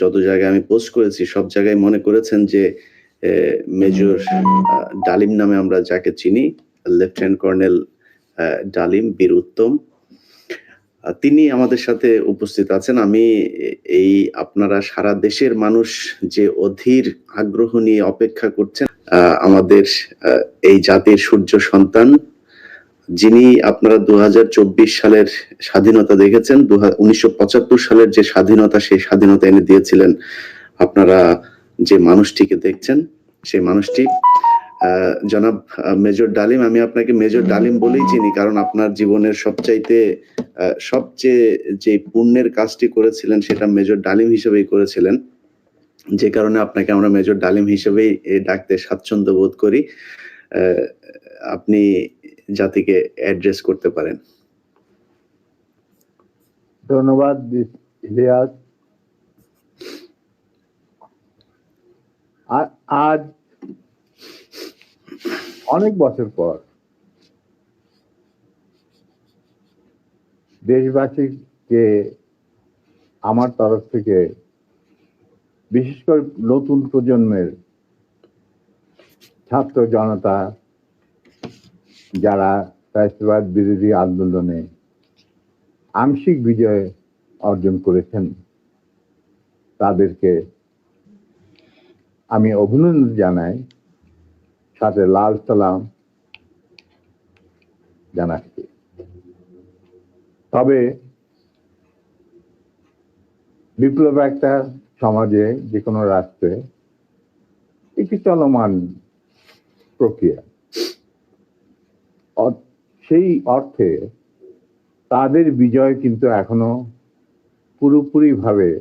যত জায়গায় আমি পোস্ট করেছি, সব জায়গায় মনে করেছেন যে মেজর ডালিম নামে আমরা যাকে চিনি লেফটেন্যান্ট কর্নেল ডালিম বীর উত্তম। তিনি আমাদের সাথে উপস্থিত আছেন। আমি এই আপনারা সারা দেশের মানুষ যে অধীর আগ্রহ নিয়ে অপেক্ষা করছেন আমাদের এই জাতির সূর্য সন্তান যিনি আপনারা দু হাজার চব্বিশ সালের স্বাধীনতা দেখেছেন পঁচাত্তর সালের যে স্বাধীনতা, সেই স্বাধীনতা এনে দিয়েছিলেন আপনারা যে মানুষটিকে দেখছেন, সেই মানুষটি। জনাব মেজর ডালিম, আমি আপনাকে মেজর ডালিম বলেই চিনি, কারণ আপনার জীবনের সবচাইতে সবচেয়ে যে পুণ্যের কাজটি করেছিলেন, সেটা মেজর ডালিম হিসেবেই করেছিলেন। যে কারণে আপনাকে আমরা মেজর ডালিম হিসেবেই ডাকতে স্বাচ্ছন্দ্য বোধ করি। আপনি জাতিকে অ্যাড্রেস করতে পারেন। ধন্যবাদ ইলিয়াস আজ অনেক বছর পর দেশবাসীকে আমার তরফ থেকে, বিশেষ করে নতুন প্রজন্মের ছাত্র জনতা যারা ফ্যাসিবাদ বিরোধী আন্দোলনে আংশিক বিজয় অর্জন করেছেন, তাদেরকে আমি অভিনন্দন জানাই। সাথে লাল সালাম জানাচ্ছি। তবে বিপ্লব একটা সমাজে যে কোনো রাষ্ট্রে, একটি চলমান প্রক্রিয়া। সেই অর্থে তাদের বিজয় কিন্তু এখনও পুরোপুরি ভাবে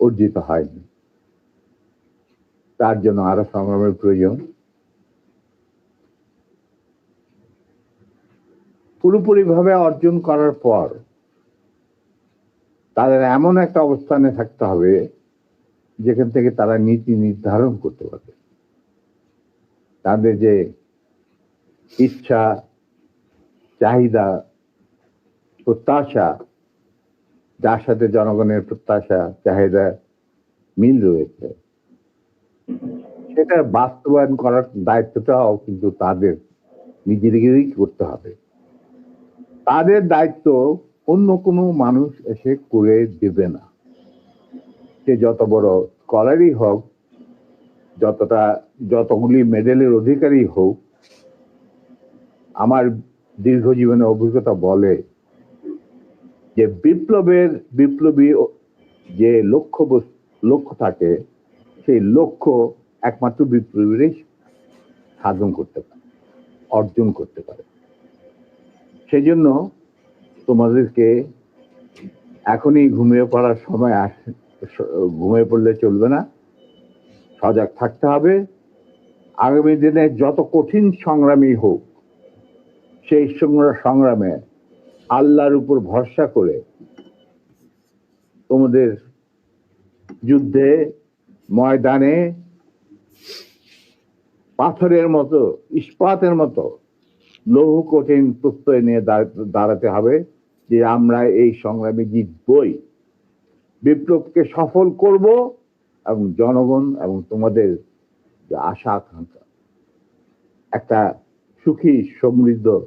অর্জিত হয়নি। তার জন্য আরও সংগ্রামের প্রয়োজন। পুরোপুরি ভাবে অর্জন করার পর তাদের এমন একটা অবস্থানে থাকতে হবে যেখান থেকে তারা নীতি নির্ধারণ করতে পারবে। তাদের যে ইচ্ছা চাহিদা, প্রত্যাশা, যার সাথে জনগণের প্রত্যাশা, চাহিদা মিল রয়েছে। সেটা বাস্তবায়ন করার দায়িত্বটাও কিন্তু তাদের নিজেদেরই করতে হবে। তাদের দায়িত্ব অন্য কোনো মানুষ এসে করে দেবে না। সে যত বড় স্কলারই হোক, যতটা, যতগুলি মেডেলের অধিকারী হোক, আমার দীর্ঘ জীবনের অভিজ্ঞতা বলে যে বিপ্লবের, বিপ্লবী যে লক্ষ্য লক্ষ্য থাকে, সেই লক্ষ্য একমাত্র বিপ্লবীরাই সাধন করতে পারে, অর্জন করতে পারে। সেই জন্য তোমাদেরকে এখনই ঘুমিয়ে পড়ার সময় ঘুমিয়ে পড়লে চলবে না। সজাগ থাকতে হবে। আগামী দিনে যত কঠিন সংগ্রামী হোক সেই সংগ্রা- সংগ্রামে আল্লাহর উপর ভরসা করে তোমাদের যুদ্ধে ময়দানে পাথরের মতো, ইস্পাতের মতো লৌহ কঠিন প্রত্যয় নিয়ে দাঁড়াতে হবে যে আমরা এই সংগ্রামে জিতবই। বিপ্লবকে সফল করব এবং জনগণ এবং তোমাদের যে আশা আকাঙ্ক্ষা একটা সুখী সমৃদ্ধ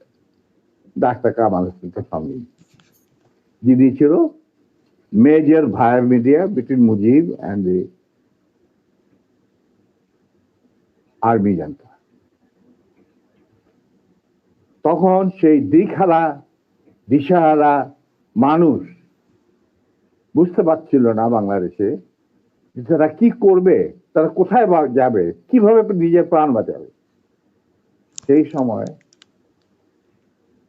ডাক্তার কামাল হোসেনকে সঙ্গে নিয়ে। যিনি ছিল major via media between Mujib and the army জানতা তখন সেই দিখারা দিশাহারা মানুষ বুঝতে পারছিল না বাংলাদেশে যে তারা কি করবে, তারা কোথায় যাবে, কীভাবে নিজের প্রাণ বাঁচাবে সেই সময়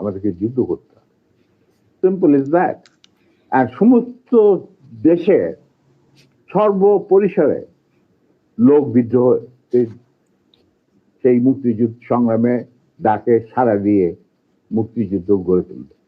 আমাদেরকে যুদ্ধ করতে হবে। সিম্পল ইজ দ্যাট আর সমস্ত দেশে সর্বপরিসরে লোক বিদ্রোহ সেই- মুক্তিযুদ্ধ সংগ্রামে ডাকে সাড়া দিয়ে মুক্তিযুদ্ধ গড়ে তুলবে